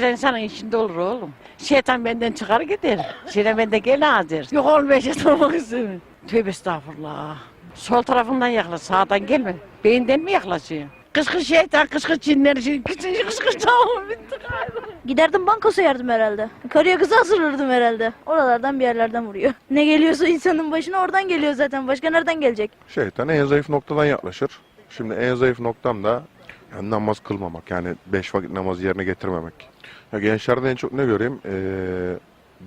insanın içinde olur oğlum. Şeytan benden çıkar gider. Şeytan bende gene hazır. Yok olmuyor şeytan olmak istemiyor. Tövbe estağfurullah. Sol tarafından yaklaş, sağdan gelme. Beyinden mi yaklaşıyor? Kış kış şeytan, kış kış cinler, kış kış kış kış tamam bitti galiba. Giderdim banka soyardım herhalde. Karıya kızı asılırdım herhalde. Oralardan bir yerlerden vuruyor. Ne geliyorsa insanın başına oradan geliyor zaten. Başka nereden gelecek? Şeytan en zayıf noktadan yaklaşır. Şimdi en zayıf noktam da yani namaz kılmamak. Yani beş vakit namazı yerine getirmemek. Ya gençlerde en çok ne göreyim? Ee,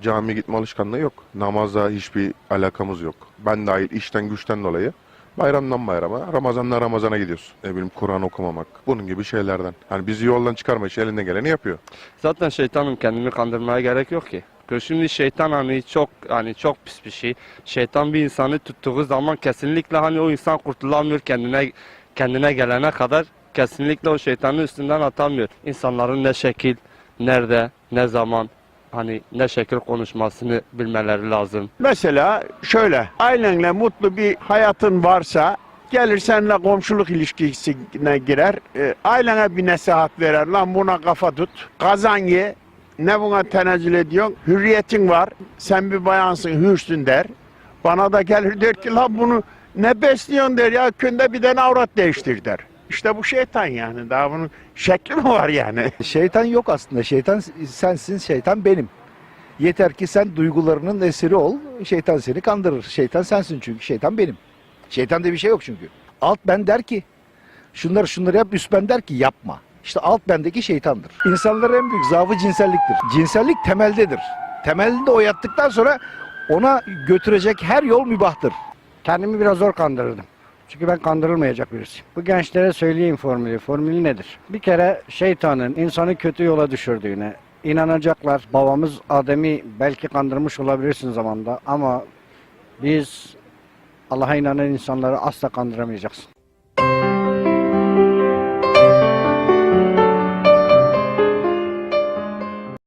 cami gitme alışkanlığı yok. Namazla hiçbir alakamız yok. Ben dahil işten güçten dolayı bayramdan bayrama, Ramazandan Ramazana gidiyorsun. Ne bileyim Kur'an okumamak. Bunun gibi şeylerden. Hani bizi yoldan çıkarmak için elinden geleni yapıyor. Zaten şeytanım kendini kandırmaya gerek yok ki. Şimdi şeytan hani çok hani çok pis bir şey. Şeytan bir insanı tuttuğu zaman kesinlikle hani o insan kurtulamıyor kendine kendine gelene kadar kesinlikle o şeytanın üstünden atamıyor. İnsanların ne şekil, nerede, ne zaman hani ne şekil konuşmasını bilmeleri lazım. Mesela şöyle, ailenle mutlu bir hayatın varsa gelir seninle komşuluk ilişkisine girer. E, ailene bir nasihat verer. Lan buna kafa tut. Kazan ye. Ne buna tenezzül ediyorsun? Hürriyetin var. Sen bir bayansın, hürsün der. Bana da gelir der ki lan bunu ne besliyorsun der ya. Künde bir tane avrat değiştir der. İşte bu şeytan yani. Daha bunun şekli mi var yani? Şeytan yok aslında. Şeytan sensin, şeytan benim. Yeter ki sen duygularının esiri ol. Şeytan seni kandırır. Şeytan sensin çünkü. Şeytan benim. Şeytan diye bir şey yok çünkü. Alt ben der ki şunları şunları yap, üst ben der ki yapma. İşte alt bendeki şeytandır. İnsanların en büyük zaafı cinselliktir. Cinsellik temeldedir. Temelinde o yattıktan sonra ona götürecek her yol mübahtır. Kendimi biraz zor kandırırdım. Çünkü ben kandırılmayacak birisiyim. Bu gençlere söyleyeyim formülü. Formülü nedir? Bir kere şeytanın insanı kötü yola düşürdüğüne inanacaklar. Babamız Adem'i belki kandırmış olabilirsin zamanda ama biz Allah'a inanan insanları asla kandıramayacaksın.